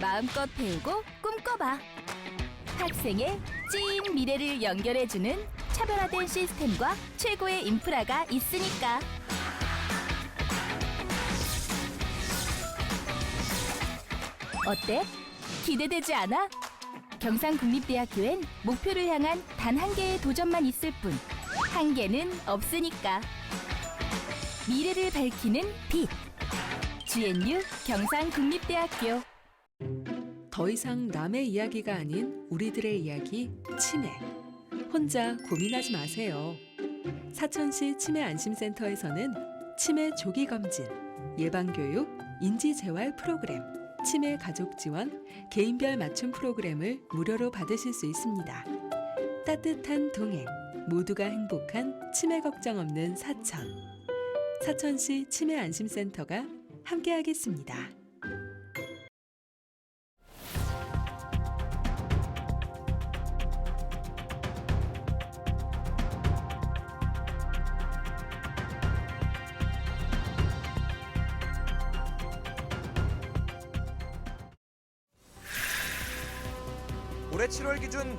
마음껏 배우고 꿈꿔봐. 학생의 찐 미래를 연결해주는 차별화된 시스템과 최고의 인프라가 있으니까. 어때? 기대되지 않아? 경상국립대학교엔 목표를 향한 단 한 개의 도전만 있을 뿐 한계는 없으니까 미래를 밝히는 빛 GNU 경상국립대학교 더 이상 남의 이야기가 아닌 우리들의 이야기 치매. 혼자 고민하지 마세요. 사천시 치매 안심센터에서는 치매 조기 검진, 예방 교육, 인지 재활 프로그램, 치매 가족 지원, 개인별 맞춤 프로그램을 무료로 받으실 수 있습니다. 따뜻한 동행, 모두가 행복한 치매 걱정 없는 사천. 사천시 치매 안심센터가 함께하겠습니다.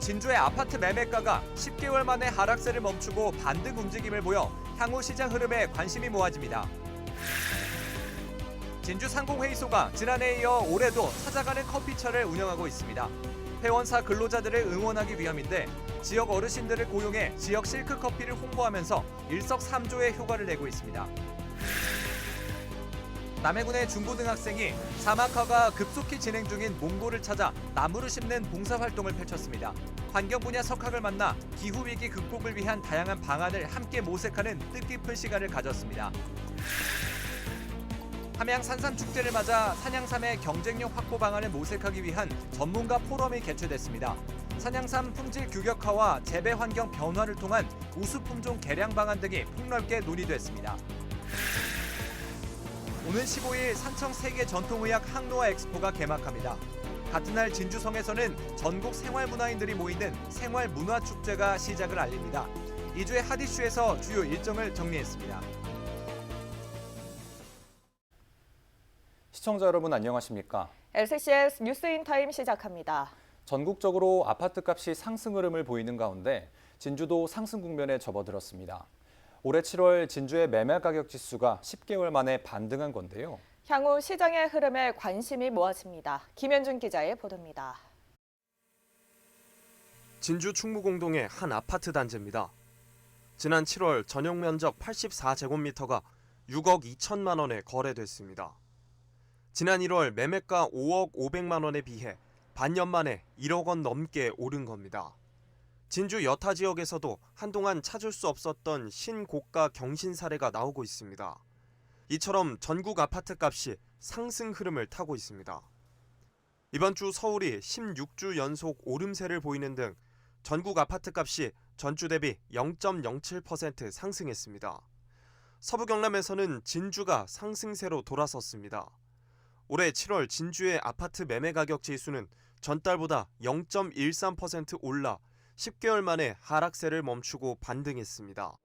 진주의 아파트 매매가가 10개월 만에 하락세를 멈추고 반등 움직임을 보여 향후 시장 흐름에 관심이 모아집니다. 진주 상공회의소가 지난해에 이어 올해도 찾아가는 커피차를 운영하고 있습니다. 회원사 근로자들을 응원하기 위함인데 지역 어르신들을 고용해 지역 실크 커피를 홍보하면서 일석삼조의 효과를 내고 있습니다. 남해군의 중고등학생이 사막화가 급속히 진행 중인 몽골을 찾아 나무를 심는 봉사활동을 펼쳤습니다. 환경 분야 석학을 만나 기후 위기 극복을 위한 다양한 방안을 함께 모색하는 뜻깊은 시간을 가졌습니다. 함양 산삼 축제를 맞아 산양삼의 경쟁력 확보 방안을 모색하기 위한 전문가 포럼이 개최됐습니다. 산양삼 품질 규격화와 재배 환경 변화를 통한 우수 품종 개량 방안 등이 폭넓게 논의됐습니다. 오는 15일 산청 세계 전통의학 항노화 엑스포가 개막합니다. 같은 날 진주성에서는 전국 생활문화인들이 모이는 생활문화축제가 시작을 알립니다. 2주의 핫이슈에서 주요 일정을 정리했습니다. 시청자 여러분 안녕하십니까? LCCS 뉴스인타임 시작합니다. 전국적으로 아파트 값이 상승 흐름을 보이는 가운데 진주도 상승 국면에 접어들었습니다. 올해 7월 진주의 매매 가격 지수가 10개월 만에 반등한 건데요. 향후 시장의 흐름에 관심이 모아집니다. 김현준 기자의 보도입니다. 진주 충무공동의 한 아파트 단지입니다. 지난 7월 전용 면적 84제곱미터가 6억 2천만 원에 거래됐습니다. 지난 1월 매매가 5억 500만 원에 비해 반년 만에 1억 원 넘게 오른 겁니다. 진주 여타 지역에서도 한동안 찾을 수 없었던 신고가 경신 사례가 나오고 있습니다. 이처럼 전국 아파트 값이 상승 흐름을 타고 있습니다. 이번 주 서울이 16주 연속 오름세를 보이는 등 전국 아파트 값이 전주 대비 0.07% 상승했습니다. 서부 경남에서는 진주가 상승세로 돌아섰습니다. 올해 7월 진주의 아파트 매매 가격 지수는 전달보다 0.13% 올라 10개월 만에 하락세를 멈추고 반등했습니다.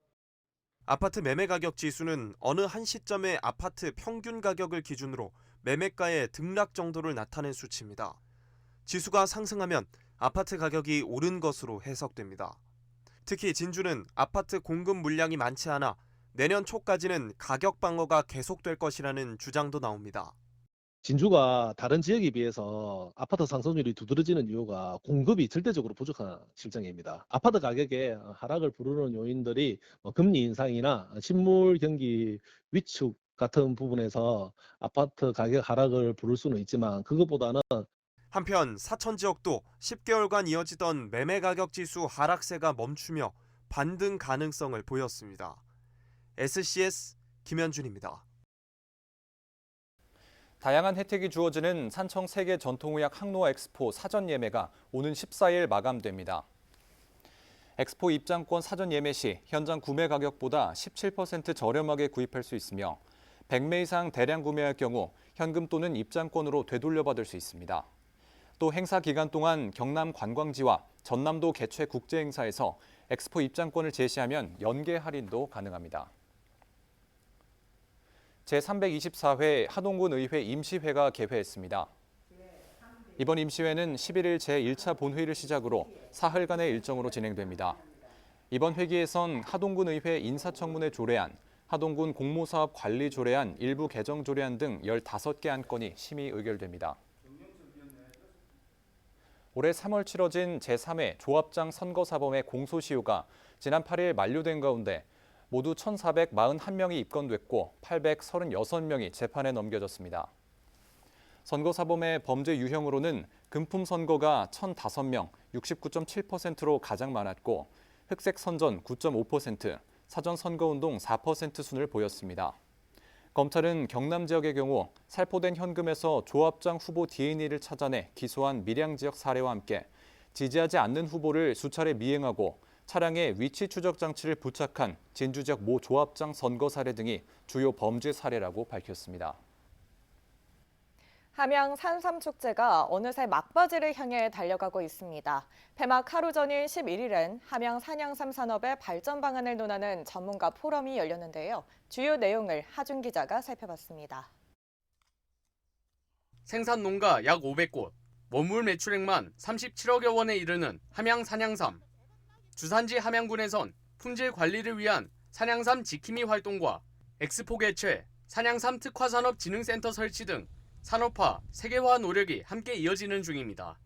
아파트 매매 가격 지수는 어느 한 시점의 아파트 평균 가격을 기준으로 매매가의 등락 정도를 나타낸 수치입니다. 지수가 상승하면 아파트 가격이 오른 것으로 해석됩니다. 특히 진주는 아파트 공급 물량이 많지 않아 내년 초까지는 가격 방어가 계속될 것이라는 주장도 나옵니다. 진주가 다른 지역에 비해서 아파트 상승률이 두드러지는 이유가 공급이 절대적으로 부족한 실정입니다. 아파트 가격에 하락을 부르는 요인들이 뭐 금리 인상이나 실물 경기 위축 같은 부분에서 아파트 가격 하락을 부를 수는 있지만 그것보다는 한편 사천 지역도 10개월간 이어지던 매매 가격 지수 하락세가 멈추며 반등 가능성을 보였습니다. SCS 김현준입니다. 다양한 혜택이 주어지는 산청 세계 전통의학 항노화 엑스포 사전 예매가 오는 14일 마감됩니다. 엑스포 입장권 사전 예매 시 현장 구매 가격보다 17% 저렴하게 구입할 수 있으며 100매 이상 대량 구매할 경우 현금 또는 입장권으로 되돌려받을 수 있습니다. 또 행사 기간 동안 경남 관광지와 전남도 개최 국제 행사에서 엑스포 입장권을 제시하면 연계 할인도 가능합니다. 제324회 하동군 의회 임시회가 개회했습니다. 이번 임시회는 11일 제1차 본회의를 시작으로 사흘간의 일정으로 진행됩니다. 이번 회기에선 하동군 의회 인사청문회 조례안, 하동군 공모사업 관리 조례안, 일부 개정 조례안 등 15개 안건이 심의 의결됩니다. 올해 3월 치러진 제3회 조합장 선거사범의 공소시효가 지난 8일 만료된 가운데 모두 1,441명이 입건됐고 836명이 재판에 넘겨졌습니다. 선거사범의 범죄 유형으로는 금품 선거가 1,005명, 69.7%로 가장 많았고 흑색 선전 9.5%, 사전 선거운동 4% 순을 보였습니다. 검찰은 경남 지역의 경우 살포된 현금에서 조합장 후보 DNA를 찾아내 기소한 밀양 지역 사례와 함께 지지하지 않는 후보를 수차례 미행하고 차량에 위치 추적 장치를 부착한 진주 지역 모 조합장 선거 사례 등이 주요 범죄 사례라고 밝혔습니다. 함양 산삼축제가 어느새 막바지를 향해 달려가고 있습니다. 폐막 하루 전인 11일엔 함양 산양삼 산업의 발전 방안을 논하는 전문가 포럼이 열렸는데요. 주요 내용을 하준 기자가 살펴봤습니다. 생산 농가 약 500곳, 원물 매출액만 37억여 원에 이르는 함양 산양삼. 주산지 함양군에선 품질 관리를 위한 산양삼 지킴이 활동과 엑스포 개최, 산양삼 특화산업진흥센터 설치 등 산업화, 세계화 노력이 함께 이어지는 중입니다.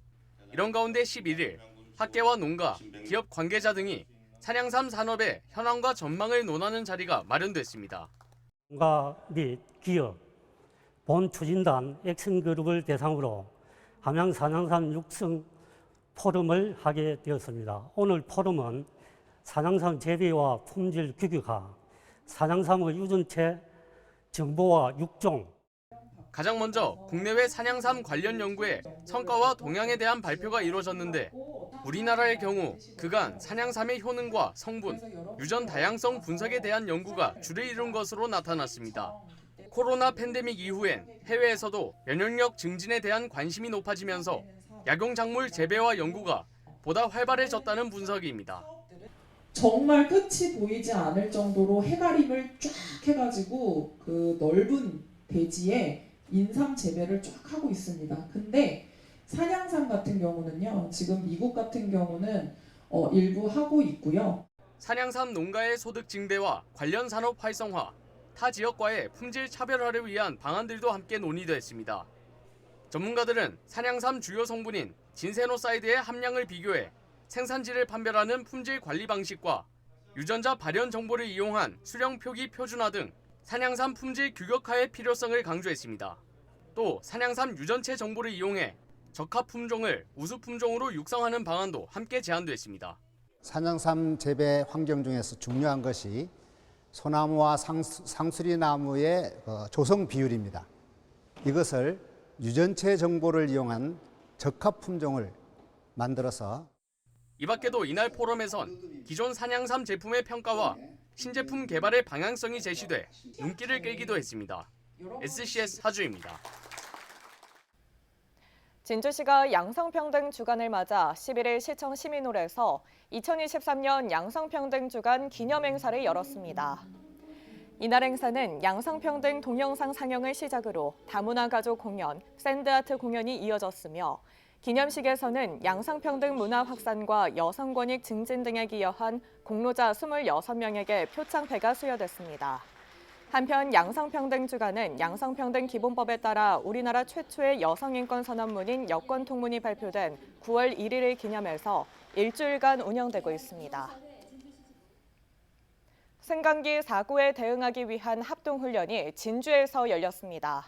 이런 가운데 11일 학계와 농가, 기업 관계자 등이 산양삼 산업의 현황과 전망을 논하는 자리가 마련됐습니다. 농가 및 기업, 본 추진단 액션그룹을 대상으로 함양 산양삼 육성 포럼을 하게 되었습니다. 오늘 포럼은 산양삼 재배와 품질 규격화, 산양삼의 유전체 정보와 육종, 가장 먼저 국내외 산양삼 관련 연구의 성과와 동향에 대한 발표가 이루어졌는데 우리나라의 경우 그간 산양삼의 효능과 성분, 유전 다양성 분석에 대한 연구가 줄을 이룬 것으로 나타났습니다. 코로나 팬데믹 이후엔 해외에서도 면역력 증진에 대한 관심이 높아지면서 약용 작물 재배와 연구가 보다 활발해졌다는 분석입니다. 정말 끝이 보이지 않을 정도로 해가림을 쫙 해가지고 그 넓은 대지에 인삼 재배를 쫙 하고 있습니다. 근데 산양삼 같은 경우는요, 지금 미국 같은 경우는 어, 일부 하고 있고요. 산양삼 농가의 소득 증대와 관련 산업 활성화, 타 지역과의 품질 차별화를 위한 방안들도 함께 논의됐습니다. 전문가들은 산양삼 주요 성분인 진세노사이드의 함량을 비교해 생산지를 판별하는 품질 관리 방식과 유전자 발현 정보를 이용한 수령 표기 표준화 등 산양삼 품질 규격화의 필요성을 강조했습니다. 또 산양삼 유전체 정보를 이용해 적합 품종을 우수 품종으로 육성하는 방안도 함께 제안됐습니다. 산양삼 재배 환경 중에서 중요한 것이 소나무와 상수, 상수리나무의 어, 조성 비율입니다. 이것을 유전체 정보를 이용한 적합 품종을 만들어서 이 밖에도 이날 포럼에선 기존 산양삼 제품의 평가와 신제품 개발의 방향성이 제시돼 눈길을 끌기도 했습니다. SCS 하주입니다. 진주시가 양성평등 주간을 맞아 11일 시청 시민홀에서 2023년 양성평등 주간 기념 행사를 열었습니다. 이날 행사는 양성평등 동영상 상영을 시작으로 다문화 가족 공연, 샌드아트 공연이 이어졌으며 기념식에서는 양성평등 문화 확산과 여성 권익 증진 등에 기여한 공로자 26명에게 표창패가 수여됐습니다. 한편 양성평등 주간은 양성평등 기본법에 따라 우리나라 최초의 여성인권 선언문인 여권 통문이 발표된 9월 1일을 기념해서 일주일간 운영되고 있습니다. 승강기 사고에 대응하기 위한 합동훈련이 진주에서 열렸습니다.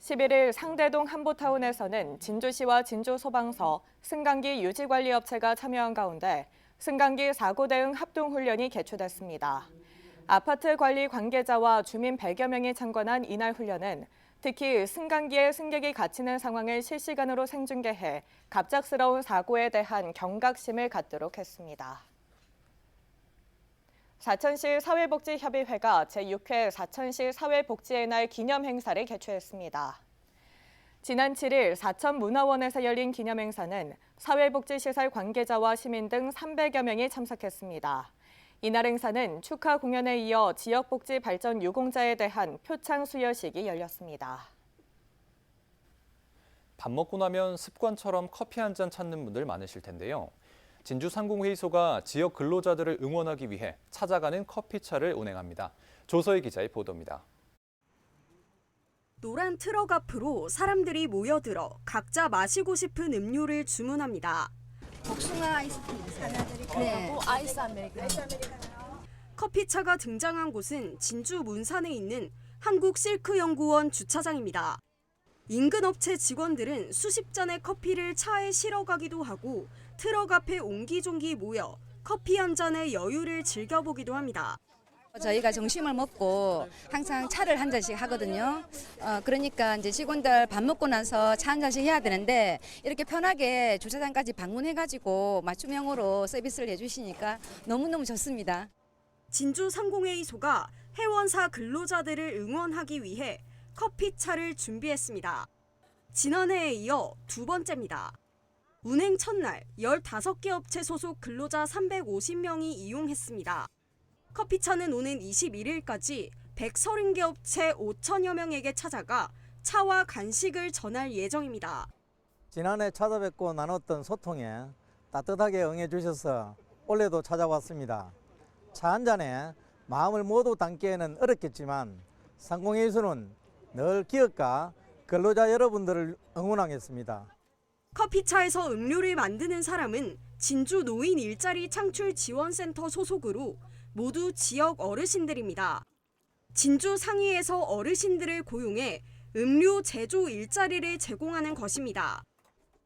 11일 상대동 한보타운에서는 진주시와 진주소방서, 승강기 유지관리업체가 참여한 가운데 승강기 사고 대응 합동훈련이 개최됐습니다. 아파트 관리 관계자와 주민 100여 명이 참관한 이날 훈련은 특히 승강기에 승객이 갇히는 상황을 실시간으로 생중계해 갑작스러운 사고에 대한 경각심을 갖도록 했습니다. 사천시 사회복지협의회가 제6회 사천시 사회복지의 날 기념 행사를 개최했습니다. 지난 7일 사천 문화원에서 열린 기념 행사는 사회복지시설 관계자와 시민 등 300여 명이 참석했습니다. 이날 행사는 축하 공연에 이어 지역복지 발전 유공자에 대한 표창 수여식이 열렸습니다. 밥 먹고 나면 습관처럼 커피 한 잔 찾는 분들 많으실 텐데요. 진주 상공회의소가 지역 근로자들을 응원하기 위해 찾아가는 커피차를 운행합니다. 조서희 기자의 보도입니다. 노란 트럭 앞으로 사람들이 모여들어 각자 마시고 싶은 음료를 주문합니다. 복숭아 아이스크림 하나 드릴까요? 네. 아이스 아메리카노. 커피차가 등장한 곳은 진주 문산에 있는 한국실크연구원 주차장입니다. 인근 업체 직원들은 수십 잔의 커피를 차에 실어 가기도 하고 트럭 앞에 옹기종기 모여 커피 한 잔의 여유를 즐겨보기도 합니다. 저희가 점심을 먹고 항상 차를 한 잔씩 하거든요. 어, 그러니까 이제 직원들 밥 먹고 나서 차 한 잔씩 해야 되는데 이렇게 편하게 주차장까지 방문해가지고 맞춤형으로 서비스를 해주시니까 너무너무 좋습니다. 진주 상공회의소가 회원사 근로자들을 응원하기 위해 커피차를 준비했습니다. 지난해에 이어 두 번째입니다. 운행 첫날 15개 업체 소속 근로자 350명이 이용했습니다. 커피차는 오는 21일까지 130개 업체 5천여 명에게 찾아가 차와 간식을 전할 예정입니다. 지난해 찾아뵙고 나눴던 소통에 따뜻하게 응해주셔서 올해도 찾아왔습니다. 차 한 잔에 마음을 모두 담기에는 어렵겠지만 상공회의소는 늘 기업가 근로자 여러분들을 응원하겠습니다. 커피차에서 음료를 만드는 사람은 진주 노인 일자리 창출 지원센터 소속으로 모두 지역 어르신들입니다. 진주 상위에서 어르신들을 고용해 음료 제조 일자리를 제공하는 것입니다.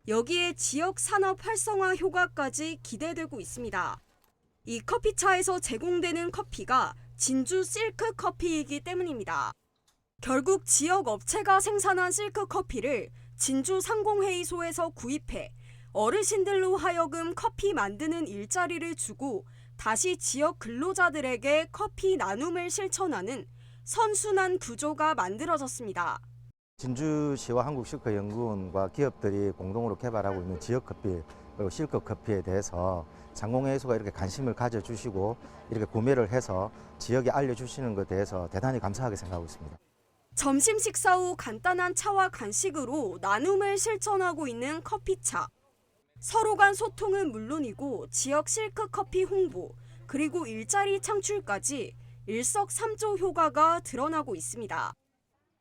여기에 지역 산업 활성화 효과까지 기대되고 있습니다. 이 커피차에서 제공되는 커피가 진주 실크 커피이기 때문입니다. 결국 지역 업체가 생산한 실크 커피를 진주 상공회의소에서 구입해 어르신들로 하여금 커피 만드는 일자리를 주고 다시 지역 근로자들에게 커피 나눔을 실천하는 선순환 구조가 만들어졌습니다. 진주시와 한국실크연구원과 기업들이 공동으로 개발하고 있는 지역 커피 그리고 실크 커피에 대해서 상공회의소가 이렇게 관심을 가져주시고 이렇게 구매를 해서 지역에 알려주시는 것에 대해서 대단히 감사하게 생각하고 있습니다. 점심 식사 후 간단한 차와 간식으로 나눔을 실천하고 있는 커피차. 서로 간 소통은 물론이고 지역 실크 커피 홍보, 그리고 일자리 창출까지 일석삼조 효과가 드러나고 있습니다.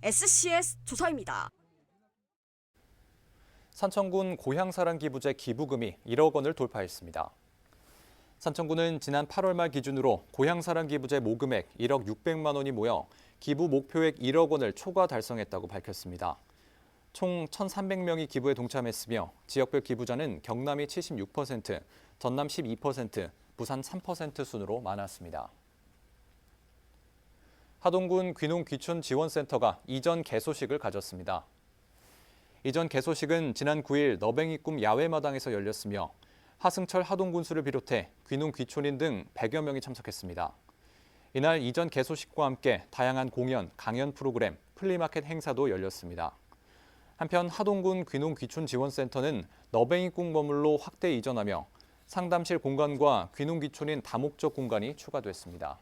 SCS 조사입니다. 산청군 고향사랑기부제 기부금이 1억 원을 돌파했습니다. 산청군은 지난 8월 말 기준으로 고향사랑기부제 모금액 1억 600만 원이 모여 기부 목표액 1억 원을 초과 달성했다고 밝혔습니다. 총 1,300명이 기부에 동참했으며 지역별 기부자는 경남이 76%, 전남 12%, 부산 3% 순으로 많았습니다. 하동군 귀농귀촌지원센터가 이전 개소식을 가졌습니다. 이전 개소식은 지난 9일 너뱅이 꿈 야외마당에서 열렸으며 하승철 하동군수를 비롯해 귀농 귀촌인 등 100여 명이 참석했습니다. 이날 이전 개소식과 함께 다양한 공연, 강연 프로그램, 플리마켓 행사도 열렸습니다. 한편 하동군 귀농 귀촌 지원센터는 너뱅이 꿈 건물로 확대 이전하며 상담실 공간과 귀농 귀촌인 다목적 공간이 추가됐습니다.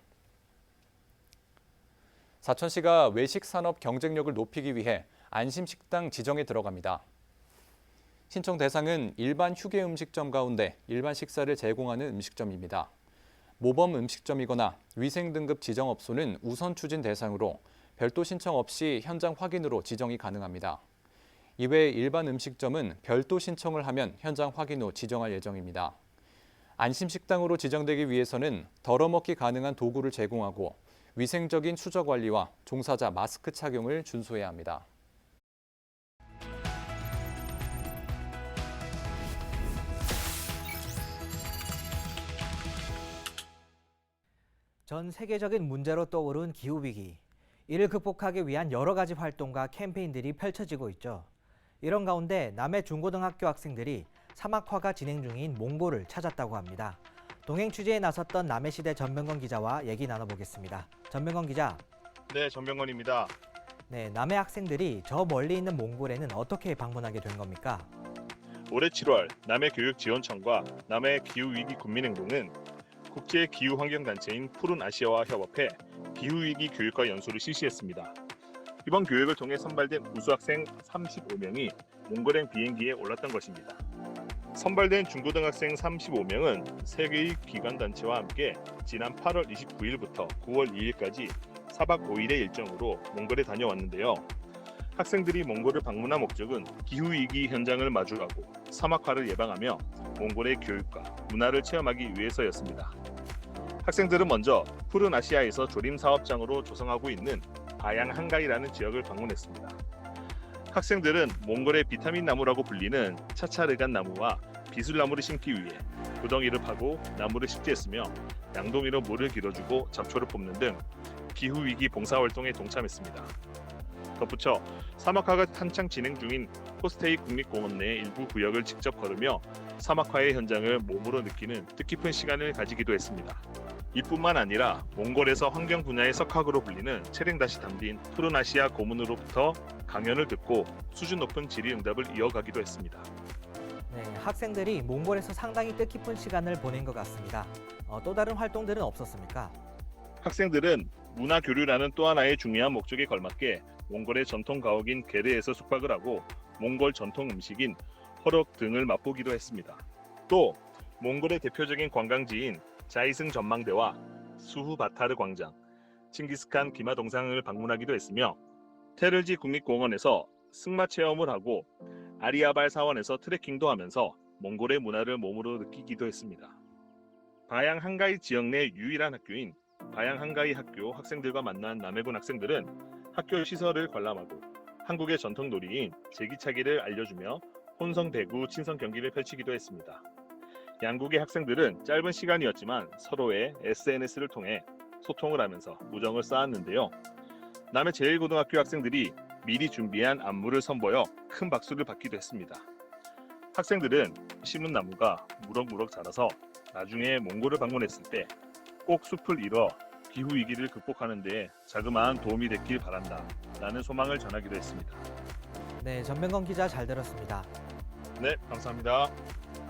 사천시가 외식 산업 경쟁력을 높이기 위해 안심식당 지정에 들어갑니다. 신청 대상은 일반 휴게 음식점 가운데 일반 식사를 제공하는 음식점입니다. 모범 음식점이거나 위생 등급 지정 업소는 우선 추진 대상으로 별도 신청 없이 현장 확인으로 지정이 가능합니다. 이외 일반 음식점은 별도 신청을 하면 현장 확인 후 지정할 예정입니다. 안심식당으로 지정되기 위해서는 덜어먹기 가능한 도구를 제공하고 위생적인 수저 관리와 종사자 마스크 착용을 준수해야 합니다. 전 세계적인 문제로 떠오른 기후위기. 이를 극복하기 위한 여러 가지 활동과 캠페인들이 펼쳐지고 있죠. 이런 가운데 남해 중고등학교 학생들이 사막화가 진행 중인 몽골을 찾았다고 합니다. 동행 취재에 나섰던 남해시대 전병건 기자와 얘기 나눠보겠습니다. 전병건 기자. 네, 전병건입니다. 네, 남해 학생들이 저 멀리 있는 몽골에는 어떻게 방문하게 된 겁니까? 올해 7월 남해 교육지원청과 남해 기후위기 국민행동은 국제 기후 환경 단체인 푸른 아시아와 협업해 기후 위기 교육과 연수를 실시했습니다. 이번 교육을 통해 선발된 우수학생 35명이 몽골행 비행기에 올랐던 것입니다. 선발된 중고등학생 35명은 세계의 기관 단체와 함께 지난 8월 29일부터 9월 2일까지 4박 5일의 일정으로 몽골에 다녀왔는데요. 학생들이 몽골을 방문한 목적은 기후 위기 현장을 마주하고 사막화를 예방하며 몽골의 교육과 문화를 체험하기 위해서였습니다. 학생들은 먼저 푸른 아시아에서 조림 사업장으로 조성하고 있는 바양 한가이라는 지역을 방문했습니다. 학생들은 몽골의 비타민 나무라고 불리는 차차르간 나무와 비술나무를 심기 위해 구덩이를 파고 나무를 식재했으며 양동이로 물을 길어주고 잡초를 뽑는 등 기후 위기 봉사 활동에 동참했습니다. 덧붙여 사막화가 한창 진행 중인 포스테이 국립공원 내 일부 구역을 직접 걸으며 사막화의 현장을 몸으로 느끼는 뜻깊은 시간을 가지기도 했습니다. 이뿐만 아니라 몽골에서 환경 분야의 석학으로 불리는 체랭다시 담긴 푸른 아시아 고문으로부터 강연을 듣고 수준 높은 질의응답을 이어가기도 했습니다. 네, 학생들이 몽골에서 상당히 뜻깊은 시간을 보낸 것 같습니다. 어, 또 다른 활동들은 없었습니까? 학생들은 문화 교류라는 또 하나의 중요한 목적에 걸맞게 몽골의 전통 가옥인 게르에서 숙박을 하고 몽골 전통 음식인 허럭 등을 맛보기도 했습니다. 또 몽골의 대표적인 관광지인 자이승 전망대와 수후 바타르 광장, 칭기스칸 기마 동상을 방문하기도 했으며 테를지 국립공원에서 승마 체험을 하고 아리아발 사원에서 트레킹도 하면서 몽골의 문화를 몸으로 느끼기도 했습니다. 바양 한가이 지역 내 유일한 학교인 바양 한가이 학교 학생들과 만난 남해군 학생들은 학교 시설을 관람하고 한국의 전통 놀이인 제기차기를 알려주며 혼성 배구 친선 경기를 펼치기도 했습니다. 양국의 학생들은 짧은 시간이었지만 서로의 SNS를 통해 소통을 하면서 우정을 쌓았는데요. 남해 제1고등학교 학생들이 미리 준비한 안무를 선보여 큰 박수를 받기도 했습니다. 학생들은 심은 나무가 무럭무럭 자라서 나중에 몽골을 방문했을 때 꼭 숲을 잃어 기후 위기를 극복하는 데 자그마한 도움이 됐길 바란다. 라는 소망을 전하기도 했습니다. 네, 전병건 기자 잘 들었습니다. 네, 감사합니다.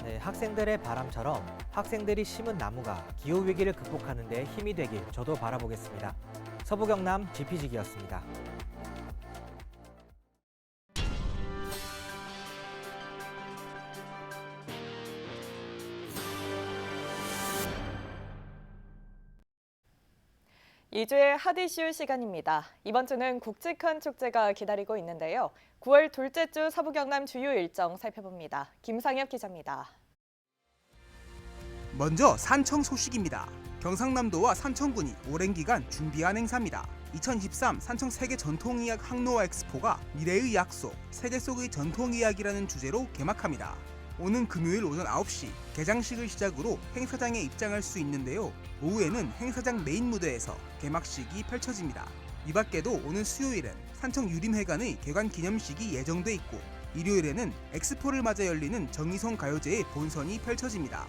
네, 학생들의 바람처럼 학생들이 심은 나무가 기후 위기를 극복하는 데 힘이 되길 저도 바라보겠습니다. 서부 경남 GP직이었습니다. 이주의 핫이슈 시간입니다. 이번 주는 굵직한 축제가 기다리고 있는데요. 9월 둘째 주 서부 경남 주요 일정 살펴봅니다. 김상엽 기자입니다. 먼저 산청 소식입니다. 경상남도와 산청군이 오랜 기간 준비한 행사입니다. 2023 산청 세계 전통의학 항로와 엑스포가 미래의 약속, 세계 속의 전통의학이라는 주제로 개막합니다. 오는 금요일 오전 9시 개장식을 시작으로 행사장에 입장할 수 있는데요. 오후에는 행사장 메인 무대에서 개막식이 펼쳐집니다. 이 밖에도 오는 수요일엔 산청 유림회관의 개관 기념식이 예정돼 있고 일요일에는 엑스포를 맞아 열리는 정의성 가요제의 본선이 펼쳐집니다.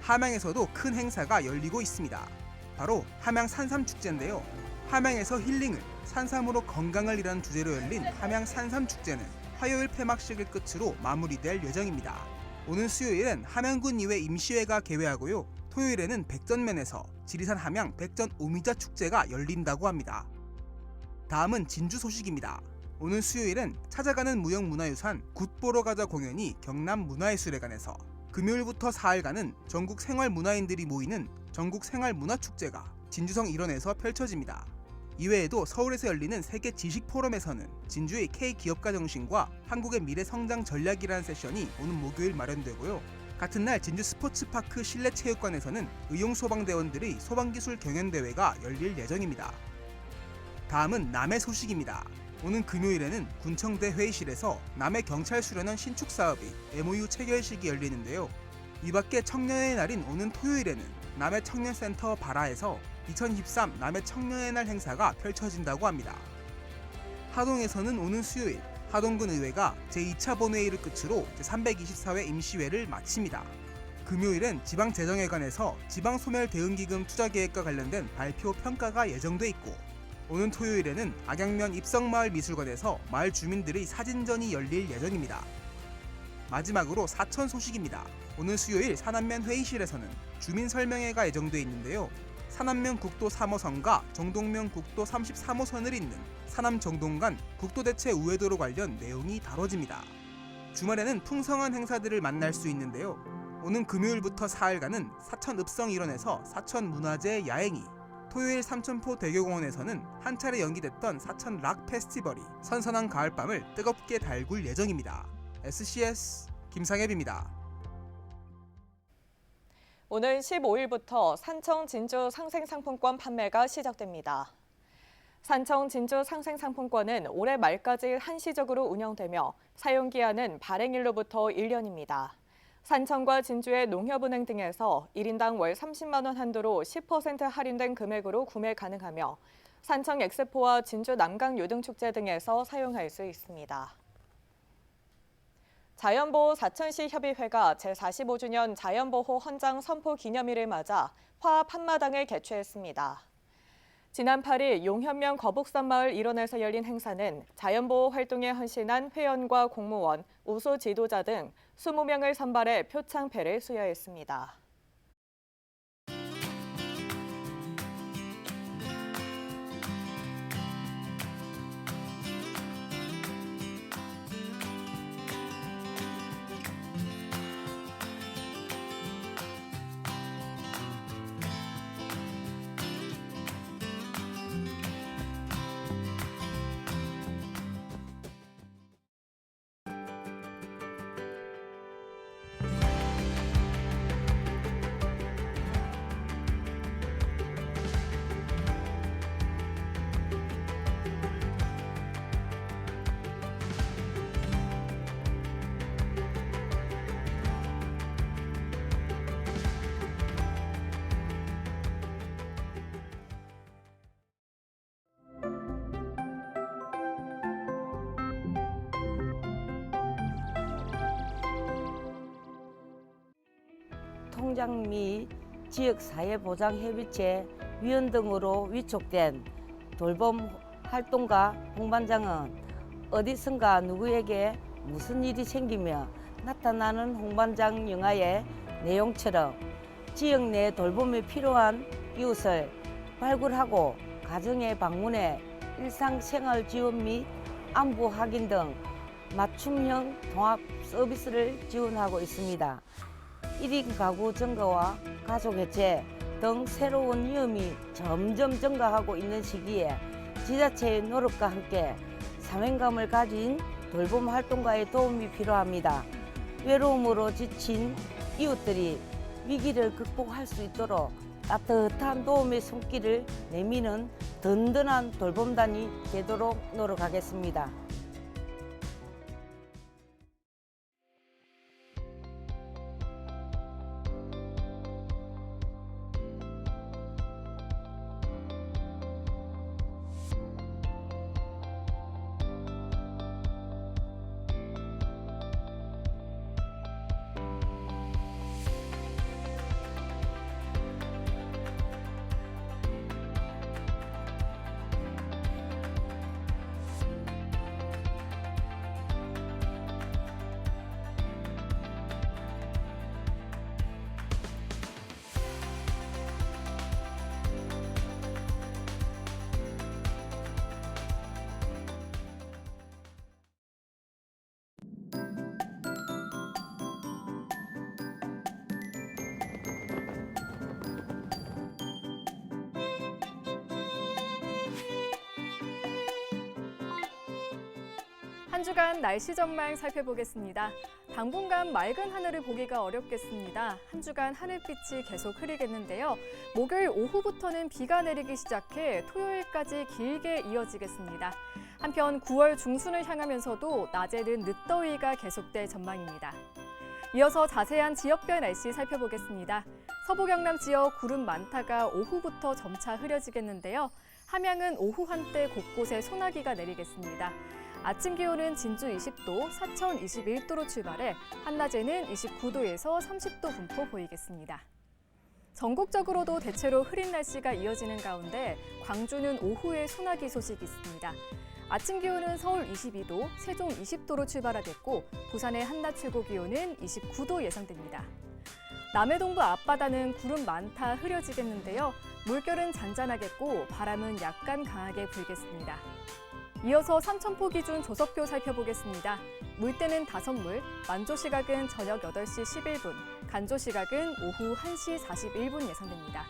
함양에서도 큰 행사가 열리고 있습니다. 바로 함양 산삼 축제인데요. 함양에서 힐링을 산삼으로 건강을 이라는 주제로 열린 함양 산삼 축제는 화요일 폐막식을 끝으로 마무리될 예정입니다. 오는 수요일엔 함양군 이회 임시회가 개회하고요. 토요일에는 백전면에서 지리산 함양 백전 오미자 축제가 열린다고 합니다. 다음은 진주 소식입니다. 오는 수요일엔 찾아가는 무형문화유산 굿 보러 가자 공연이 경남 문화예술회관에서 금요일부터 사흘간은 전국 생활문화인들이 모이는 전국 생활문화축제가 진주성 일원에서 펼쳐집니다. 이외에도 서울에서 열리는 세계 지식 포럼에서는 진주의 K 기업가 정신과 한국의 미래 성장 전략이라는 세션이 오는 목요일 마련되고요. 같은 날 진주 스포츠파크 실내 체육관에서는 의용 소방대원들의 소방기술 경연대회가 열릴 예정입니다. 다음은 남해 소식입니다. 오는 금요일에는 군청대 회의실에서 남해 경찰 수련원 신축 사업이 MOU 체결식이 열리는데요. 이 밖에 청년의 날인 오는 토요일에는 남해 청년센터 바라에서 2013 남해 청년의 날 행사가 펼쳐진다고 합니다. 하동에서는 오는 수요일 하동군 의회가 제2차 본회의를 끝으로 제324회 임시회를 마칩니다. 금요일엔 지방재정회관에서 지방소멸대응기금 투자계획과 관련된 발표 평가가 예정돼 있고 오는 토요일에는 악양면 입성마을 미술관에서 마을 주민들의 사진전이 열릴 예정입니다. 마지막으로 사천 소식입니다. 오늘 수요일 산안면 회의실에서는 주민 설명회가 예정돼 있는데요. 산안면 국도 3호선과 정동면 국도 33호선을 잇는 산암 정동 간 국도 대체 우회도로 관련 내용이 다뤄집니다. 주말에는 풍성한 행사들을 만날 수 있는데요. 오는 금요일부터 사흘간은 사천 읍성 일원에서 사천 문화재 야행이, 토요일 삼천포 대교공원에서는 한 차례 연기됐던 사천 락 페스티벌이 선선한 가을밤을 뜨겁게 달굴 예정입니다. SCS 김상엽입니다. 오늘 15일부터 산청 진주 상생상품권 판매가 시작됩니다. 산청 진주 상생상품권은 올해 말까지 한시적으로 운영되며 사용기한은 발행일로부터 1년입니다. 산청과 진주의 농협은행 등에서 1인당 월 30만 원 한도로 10% 할인된 금액으로 구매 가능하며 산청 엑스포와 진주 남강 유등축제 등에서 사용할 수 있습니다. 자연보호 사천시 협의회가 제45주년 자연보호 헌장 선포 기념일을 맞아 화합 한마당을 개최했습니다. 지난 8일 용현면 거북산 마을 일원에서 열린 행사는 자연보호 활동에 헌신한 회원과 공무원, 우수 지도자 등 20명을 선발해 표창패를 수여했습니다. 통장 및 지역사회보장협의체 위원 등으로 위촉된 돌봄 활동가 홍반장은 어디선가 누구에게 무슨 일이 생기며 나타나는 홍반장 영화의 내용처럼 지역 내 돌봄이 필요한 이웃을 발굴하고 가정에 방문해 일상생활 지원 및 안부 확인 등 맞춤형 통합 서비스를 지원하고 있습니다. 1인 가구 증가와 가족 해체 등 새로운 위험이 점점 증가하고 있는 시기에 지자체의 노력과 함께 사명감을 가진 돌봄 활동가의 도움이 필요합니다. 외로움으로 지친 이웃들이 위기를 극복할 수 있도록 따뜻한 도움의 손길을 내미는 든든한 돌봄단이 되도록 노력하겠습니다. 한 주간 날씨 전망 살펴보겠습니다. 당분간 맑은 하늘을 보기가 어렵겠습니다. 한 주간 하늘빛이 계속 흐리겠는데요. 목요일 오후부터는 비가 내리기 시작해 토요일까지 길게 이어지겠습니다. 한편 9월 중순을 향하면서도 낮에는 늦더위가 계속될 전망입니다. 이어서 자세한 지역별 날씨 살펴보겠습니다. 서부 경남 지역 구름 많다가 오후부터 점차 흐려지겠는데요. 함양은 오후 한때 곳곳에 소나기가 내리겠습니다. 아침 기온은 진주 20도, 사천 21도로 출발해 한낮에는 29도에서 30도 분포 보이겠습니다. 전국적으로도 대체로 흐린 날씨가 이어지는 가운데 광주는 오후에 소나기 소식이 있습니다. 아침 기온은 서울 22도, 세종 20도로 출발하겠고 부산의 한낮 최고 기온은 29도 예상됩니다. 남해 동부 앞바다는 구름 많다 흐려지겠는데요. 물결은 잔잔하겠고 바람은 약간 강하게 불겠습니다. 이어서 삼천포 기준 조석표 살펴보겠습니다. 물때는 다섯 물, 만조 시각은 저녁 8시 11분, 간조 시각은 오후 1시 41분 예상됩니다.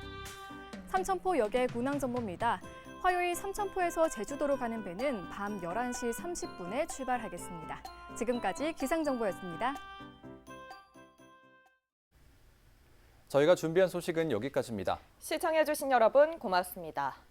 삼천포 역의 군항 정보입니다. 화요일 삼천포에서 제주도로 가는 배는 밤 11시 30분에 출발하겠습니다. 지금까지 기상정보였습니다. 저희가 준비한 소식은 여기까지입니다. 시청해주신 여러분 고맙습니다.